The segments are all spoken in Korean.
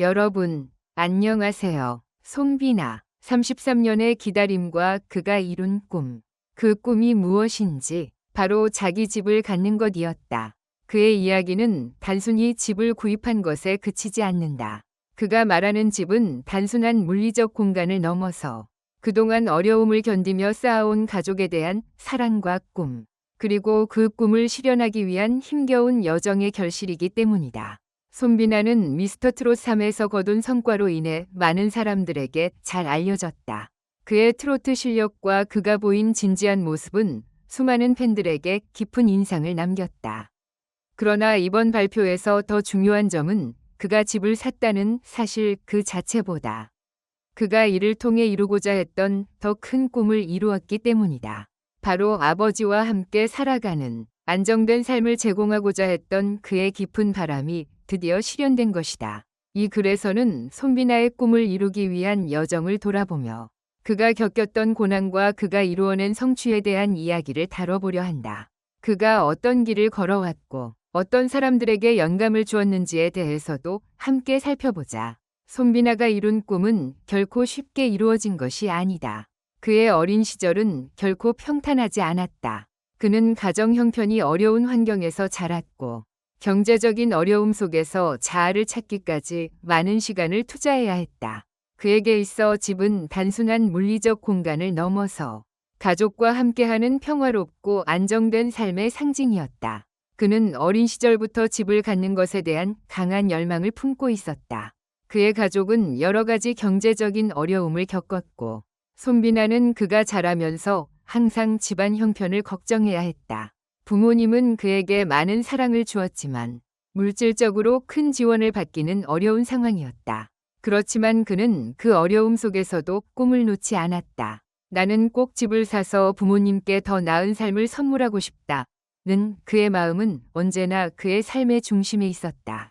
여러분, 안녕하세요. 송비나. 33년의 기다림과 그가 이룬 꿈. 그 꿈이 무엇인지 바로 자기 집을 갖는 것이었다. 그의 이야기는 단순히 집을 구입한 것에 그치지 않는다. 그가 말하는 집은 단순한 물리적 공간을 넘어서 그동안 어려움을 견디며 쌓아온 가족에 대한 사랑과 꿈, 그리고 그 꿈을 실현하기 위한 힘겨운 여정의 결실이기 때문이다. 손비나는 미스터 트롯 3에서 거둔 성과로 인해 많은 사람들에게 잘 알려졌다. 그의 트로트 실력과 그가 보인 진지한 모습은 수많은 팬들에게 깊은 인상을 남겼다. 그러나 이번 발표에서 더 중요한 점은 그가 집을 샀다는 사실 그 자체보다 그가 이를 통해 이루고자 했던 더 큰 꿈을 이루었기 때문이다. 바로 아버지와 함께 살아가는 안정된 삶을 제공하고자 했던 그의 깊은 바람이 드디어 실현된 것이다. 이 글에서는 손비나의 꿈을 이루기 위한 여정을 돌아보며 그가 겪었던 고난과 그가 이루어낸 성취에 대한 이야기를 다뤄보려 한다. 그가 어떤 길을 걸어왔고 어떤 사람들에게 영감을 주었는지에 대해서도 함께 살펴보자. 손비나가 이룬 꿈은 결코 쉽게 이루어진 것이 아니다. 그의 어린 시절은 결코 평탄하지 않았다. 그는 가정 형편이 어려운 환경에서 자랐고 경제적인 어려움 속에서 자아를 찾기까지 많은 시간을 투자해야 했다. 그에게 있어 집은 단순한 물리적 공간을 넘어서 가족과 함께하는 평화롭고 안정된 삶의 상징이었다. 그는 어린 시절부터 집을 갖는 것에 대한 강한 열망을 품고 있었다. 그의 가족은 여러 가지 경제적인 어려움을 겪었고, 손비나는 그가 자라면서 항상 집안 형편을 걱정해야 했다. 부모님은 그에게 많은 사랑을 주었지만, 물질적으로 큰 지원을 받기는 어려운 상황이었다. 그렇지만 그는 그 어려움 속에서도 꿈을 놓지 않았다. 나는 꼭 집을 사서 부모님께 더 나은 삶을 선물하고 싶다. 는 그의 마음은 언제나 그의 삶의 중심에 있었다.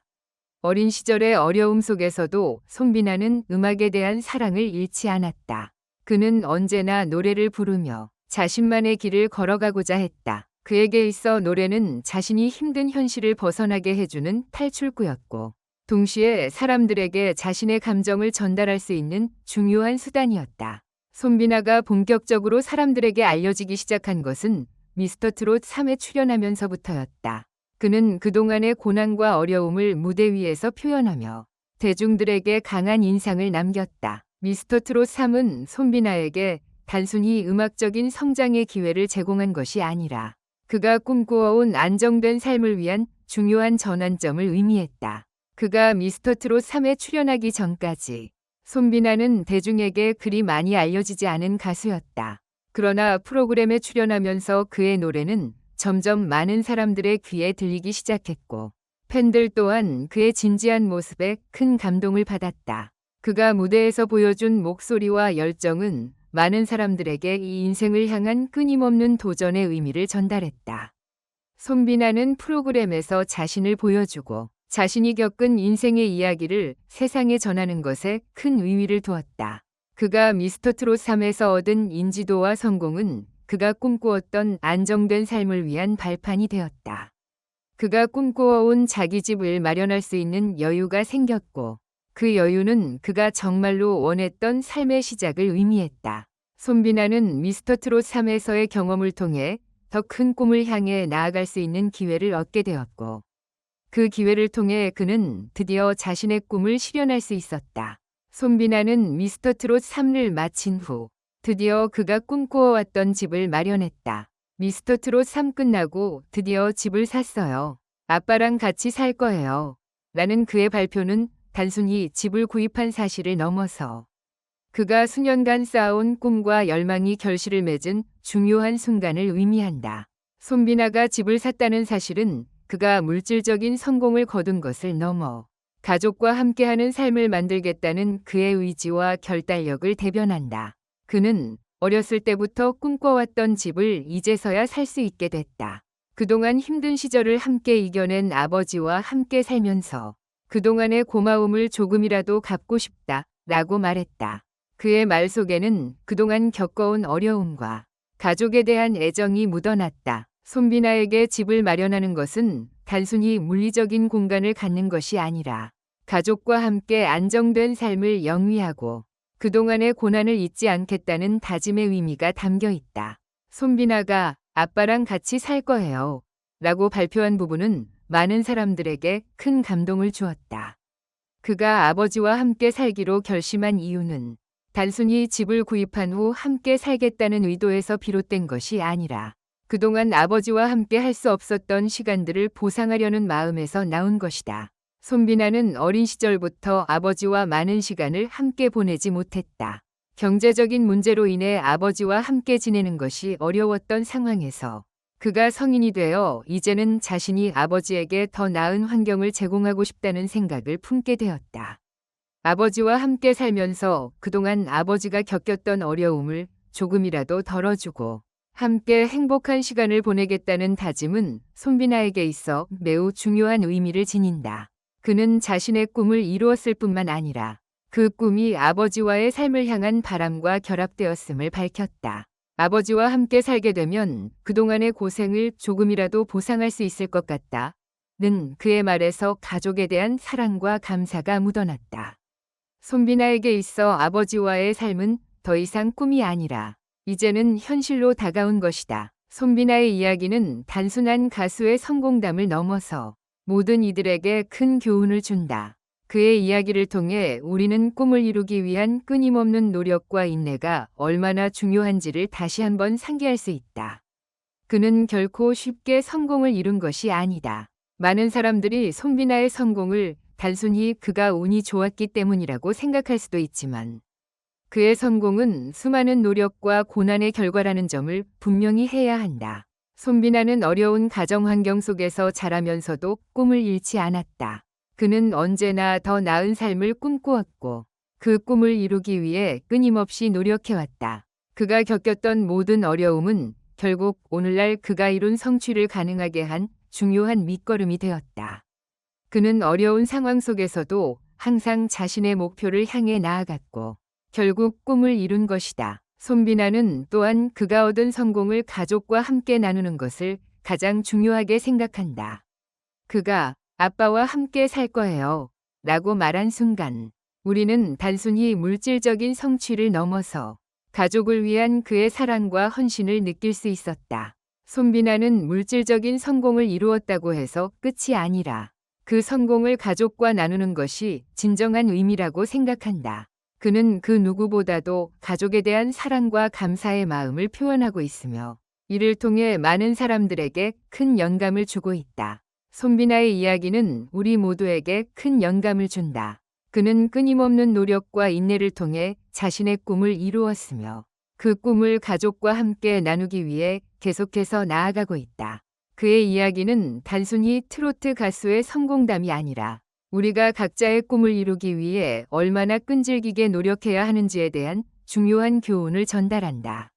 어린 시절의 어려움 속에서도 송비나는 음악에 대한 사랑을 잃지 않았다. 그는 언제나 노래를 부르며 자신만의 길을 걸어가고자 했다. 그에게 있어 노래는 자신이 힘든 현실을 벗어나게 해주는 탈출구였고, 동시에 사람들에게 자신의 감정을 전달할 수 있는 중요한 수단이었다. 손비나가 본격적으로 사람들에게 알려지기 시작한 것은 미스터 트롯 3에 출연하면서부터였다. 그는 그동안의 고난과 어려움을 무대 위에서 표현하며 대중들에게 강한 인상을 남겼다. 미스터 트롯 3은 손비나에게 단순히 음악적인 성장의 기회를 제공한 것이 아니라 그가 꿈꾸어온 안정된 삶을 위한 중요한 전환점을 의미했다. 그가 미스터 트롯 3에 출연하기 전까지 손비나는 대중에게 그리 많이 알려지지 않은 가수였다. 그러나 프로그램에 출연하면서 그의 노래는 점점 많은 사람들의 귀에 들리기 시작했고 팬들 또한 그의 진지한 모습에 큰 감동을 받았다. 그가 무대에서 보여준 목소리와 열정은 많은 사람들에게 이 인생을 향한 끊임없는 도전의 의미를 전달했다. 손비나는 프로그램에서 자신을 보여주고 자신이 겪은 인생의 이야기를 세상에 전하는 것에 큰 의미를 두었다. 그가 미스터 트롯 3에서 얻은 인지도와 성공은 그가 꿈꾸었던 안정된 삶을 위한 발판이 되었다. 그가 꿈꾸어온 자기 집을 마련할 수 있는 여유가 생겼고 그 여유는 그가 정말로 원했던 삶의 시작을 의미했다. 손비나는 미스터 트롯 3에서의 경험을 통해 더 큰 꿈을 향해 나아갈 수 있는 기회를 얻게 되었고 그 기회를 통해 그는 드디어 자신의 꿈을 실현할 수 있었다. 손비나는 미스터 트롯 3를 마친 후 드디어 그가 꿈꾸어왔던 집을 마련했다. 미스터 트롯 3 끝나고 드디어 집을 샀어요. 아빠랑 같이 살 거예요. 라는 그의 발표는 단순히 집을 구입한 사실을 넘어서 그가 수년간 쌓아온 꿈과 열망이 결실을 맺은 중요한 순간을 의미한다. 손비나가 집을 샀다는 사실은 그가 물질적인 성공을 거둔 것을 넘어 가족과 함께하는 삶을 만들겠다는 그의 의지와 결단력을 대변한다. 그는 어렸을 때부터 꿈꿔왔던 집을 이제서야 살 수 있게 됐다. 그동안 힘든 시절을 함께 이겨낸 아버지와 함께 살면서 그동안의 고마움을 조금이라도 갚고 싶다 라고 말했다. 그의 말 속에는 그동안 겪어온 어려움과 가족에 대한 애정이 묻어났다. 손비나에게 집을 마련하는 것은 단순히 물리적인 공간을 갖는 것이 아니라 가족과 함께 안정된 삶을 영위하고 그동안의 고난을 잊지 않겠다는 다짐의 의미가 담겨 있다. 손비나가 아빠랑 같이 살 거예요. 라고 발표한 부분은 많은 사람들에게 큰 감동을 주었다. 그가 아버지와 함께 살기로 결심한 이유는 단순히 집을 구입한 후 함께 살겠다는 의도에서 비롯된 것이 아니라 그동안 아버지와 함께 할 수 없었던 시간들을 보상하려는 마음에서 나온 것이다. 손비나는 어린 시절부터 아버지와 많은 시간을 함께 보내지 못했다. 경제적인 문제로 인해 아버지와 함께 지내는 것이 어려웠던 상황에서 그가 성인이 되어 이제는 자신이 아버지에게 더 나은 환경을 제공하고 싶다는 생각을 품게 되었다. 아버지와 함께 살면서 그동안 아버지가 겪었던 어려움을 조금이라도 덜어주고 함께 행복한 시간을 보내겠다는 다짐은 손비나에게 있어 매우 중요한 의미를 지닌다. 그는 자신의 꿈을 이루었을 뿐만 아니라 그 꿈이 아버지와의 삶을 향한 바람과 결합되었음을 밝혔다. 아버지와 함께 살게 되면 그동안의 고생을 조금이라도 보상할 수 있을 것 같다. 는 그의 말에서 가족에 대한 사랑과 감사가 묻어났다. 손비나에게 있어 아버지와의 삶은 더 이상 꿈이 아니라 이제는 현실로 다가온 것이다. 손비나의 이야기는 단순한 가수의 성공담을 넘어서 모든 이들에게 큰 교훈을 준다. 그의 이야기를 통해 우리는 꿈을 이루기 위한 끊임없는 노력과 인내가 얼마나 중요한지를 다시 한번 상기할 수 있다. 그는 결코 쉽게 성공을 이룬 것이 아니다. 많은 사람들이 손비나의 성공을 단순히 그가 운이 좋았기 때문이라고 생각할 수도 있지만 그의 성공은 수많은 노력과 고난의 결과라는 점을 분명히 해야 한다. 손비나는 어려운 가정 환경 속에서 자라면서도 꿈을 잃지 않았다. 그는 언제나 더 나은 삶을 꿈꾸었고 그 꿈을 이루기 위해 끊임없이 노력해왔다. 그가 겪었던 모든 어려움은 결국 오늘날 그가 이룬 성취를 가능하게 한 중요한 밑거름이 되었다. 그는 어려운 상황 속에서도 항상 자신의 목표를 향해 나아갔고 결국 꿈을 이룬 것이다. 손비나는 또한 그가 얻은 성공을 가족과 함께 나누는 것을 가장 중요하게 생각한다. 그가 아빠와 함께 살 거예요. 라고 말한 순간 우리는 단순히 물질적인 성취를 넘어서 가족을 위한 그의 사랑과 헌신을 느낄 수 있었다. 손비나는 물질적인 성공을 이루었다고 해서 끝이 아니라 그 성공을 가족과 나누는 것이 진정한 의미라고 생각한다. 그는 그 누구보다도 가족에 대한 사랑과 감사의 마음을 표현하고 있으며 이를 통해 많은 사람들에게 큰 영감을 주고 있다. 손비나의 이야기는 우리 모두에게 큰 영감을 준다. 그는 끊임없는 노력과 인내를 통해 자신의 꿈을 이루었으며 그 꿈을 가족과 함께 나누기 위해 계속해서 나아가고 있다. 그의 이야기는 단순히 트로트 가수의 성공담이 아니라 우리가 각자의 꿈을 이루기 위해 얼마나 끈질기게 노력해야 하는지에 대한 중요한 교훈을 전달한다.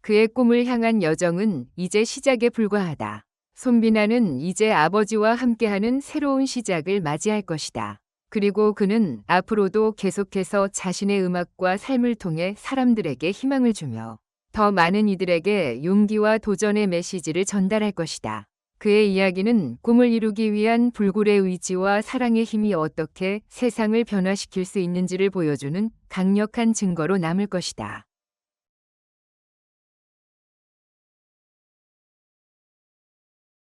그의 꿈을 향한 여정은 이제 시작에 불과하다. 손비나는 이제 아버지와 함께하는 새로운 시작을 맞이할 것이다. 그리고 그는 앞으로도 계속해서 자신의 음악과 삶을 통해 사람들에게 희망을 주며 더 많은 이들에게 용기와 도전의 메시지를 전달할 것이다. 그의 이야기는 꿈을 이루기 위한 불굴의 의지와 사랑의 힘이 어떻게 세상을 변화시킬 수 있는지를 보여주는 강력한 증거로 남을 것이다.